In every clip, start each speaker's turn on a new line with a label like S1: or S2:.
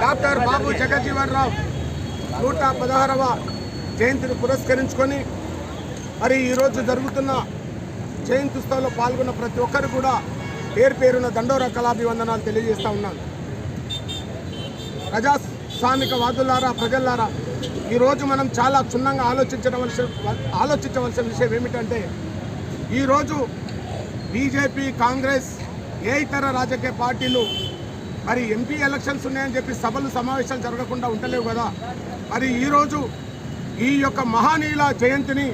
S1: Doctor బాబు జగజ్జీవన్ రావు నూట పదహారవ జయంతిని పురస్కరించుకొని మరి ఈరోజు జరుగుతున్న జయంతి పాల్గొన్న ప్రతి ఒక్కరు కూడా పేరు పేరున దండోర కళాభివందనాలు తెలియజేస్తూ ఉన్నాను. ప్రజాస్వామిక వాదులారా ప్రజల్లారా ఈరోజు మనం చాలా క్షుణ్ణంగా ఆలోచించవలసిన ఆలోచించవలసిన విషయం ఏమిటంటే ఈరోజు బీజేపీ కాంగ్రెస్ ఏ ఇతర రాజకీయ పార్టీలు మరి ఎంపీ ఎలక్షన్స్ ఉన్నాయని చెప్పి సభలు సమావేశాలు జరగకుండా ఉండలేవు కదా. మరి ఈరోజు ఈ యొక్క మహానీయుల జయంతిని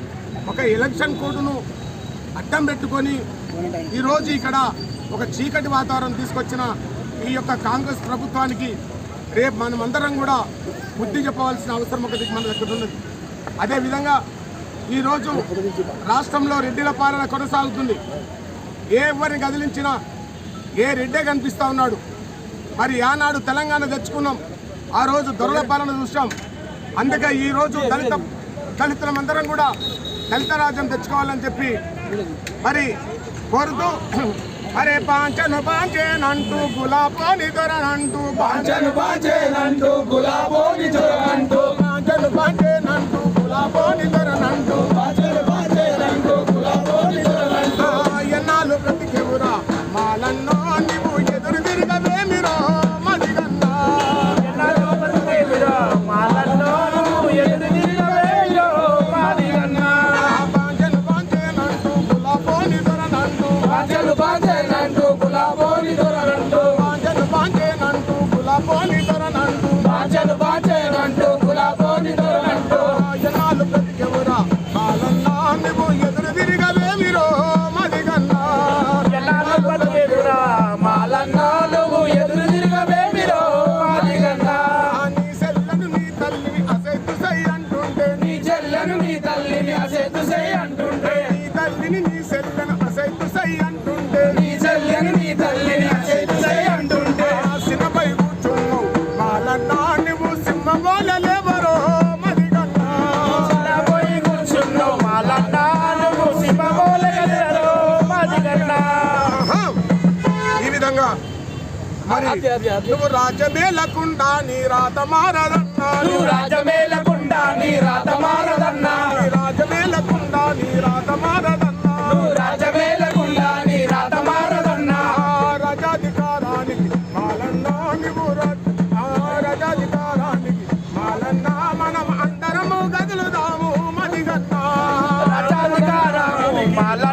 S1: ఒక ఎలక్షన్ కోడ్ను అడ్డం పెట్టుకొని ఈరోజు ఇక్కడ ఒక చీకటి వాతావరణం తీసుకొచ్చిన ఈ యొక్క కాంగ్రెస్ ప్రభుత్వానికి రేపు మనమందరం కూడా బుద్ధి చెప్పవలసిన అవసరం ఒకటి మన దగ్గర ఉన్నది. అదేవిధంగా ఈరోజు రాష్ట్రంలో రెడ్డిల పాలన కొనసాగుతుంది. ఏ ఎవరిని కదిలించినా ఏ రెడ్డే కనిపిస్తా ఉన్నాడు. మరి ఆనాడు తెలంగాణ తెచ్చుకున్నాం. ఆ రోజు దొరల పాలన చూసాం అందుకే ఈ రోజు దళిత దళితులమందరం కూడా దళిత రాజ్యం తెచ్చుకోవాలని చెప్పి మరి కోరుతూ అరే పాంచను పాంచేనంటూ గులాబోని దొరనంటూ
S2: పాంచను పాంచేనంటూ గులాబోని
S1: దొరనంటూ మరి. నువ్వు రాజమేలకుండా నీ రాత మారదన్నా
S2: నువ్వు రాజమేలకుండా
S1: మనం